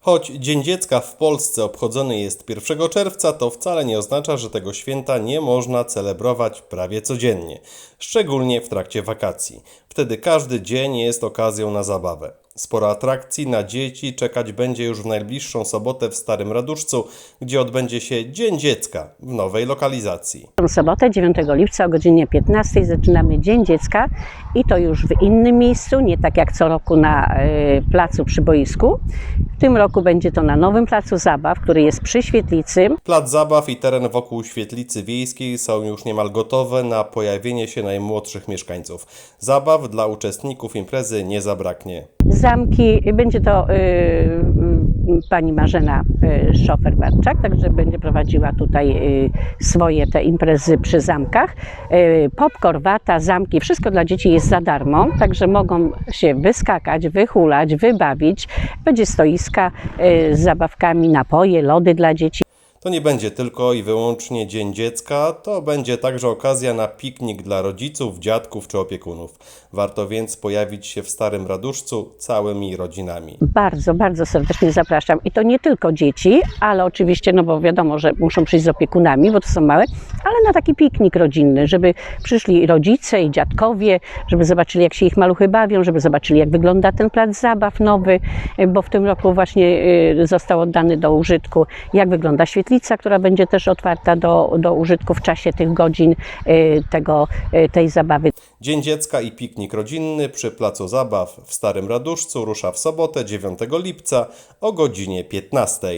Choć Dzień Dziecka w Polsce obchodzony jest 1 czerwca, to wcale nie oznacza, że tego święta nie można celebrować prawie codziennie, szczególnie w trakcie wakacji. Wtedy każdy dzień jest okazją na zabawę. Sporo atrakcji na dzieci czekać będzie już w najbliższą sobotę w Starym Raduszcu, gdzie odbędzie się Dzień Dziecka w nowej lokalizacji. W sobotę 9 lipca o godzinie 15 zaczynamy Dzień Dziecka i to już w innym miejscu, nie tak jak co roku na y, placu przy boisku. W tym roku będzie to na nowym placu zabaw, który jest przy świetlicy. Plac zabaw i teren wokół świetlicy wiejskiej są już niemal gotowe na pojawienie się najmłodszych mieszkańców. Zabaw dla uczestników imprezy nie zabraknie. Zamki, będzie to y, y, pani Marzena y, Szofer-Barczak, także będzie prowadziła tutaj y, swoje te imprezy przy zamkach. Y, Popcorn, wata, zamki, wszystko dla dzieci jest za darmo, także mogą się wyskakać, wyhulać, wybawić. Będzie stoiska y, z zabawkami, napoje, lody dla dzieci. To nie będzie tylko i wyłącznie Dzień Dziecka, to będzie także okazja na piknik dla rodziców, dziadków czy opiekunów. Warto więc pojawić się w Starym Raduszcu całymi rodzinami. Bardzo, bardzo serdecznie zapraszam. I to nie tylko dzieci, ale oczywiście, no bo wiadomo, że muszą przyjść z opiekunami, bo to są małe, ale na taki piknik rodzinny, żeby przyszli rodzice i dziadkowie, żeby zobaczyli, jak się ich maluchy bawią, żeby zobaczyli, jak wygląda ten plac zabaw nowy, bo w tym roku właśnie y, został oddany do użytku, jak wygląda świetlica, która będzie też otwarta do, do użytku w czasie tych godzin y, tego, y, tej zabawy. Dzień Dziecka i piknik rodzinny przy Placu Zabaw w Starym Raduszcu rusza w sobotę 9 lipca o godzinie 15.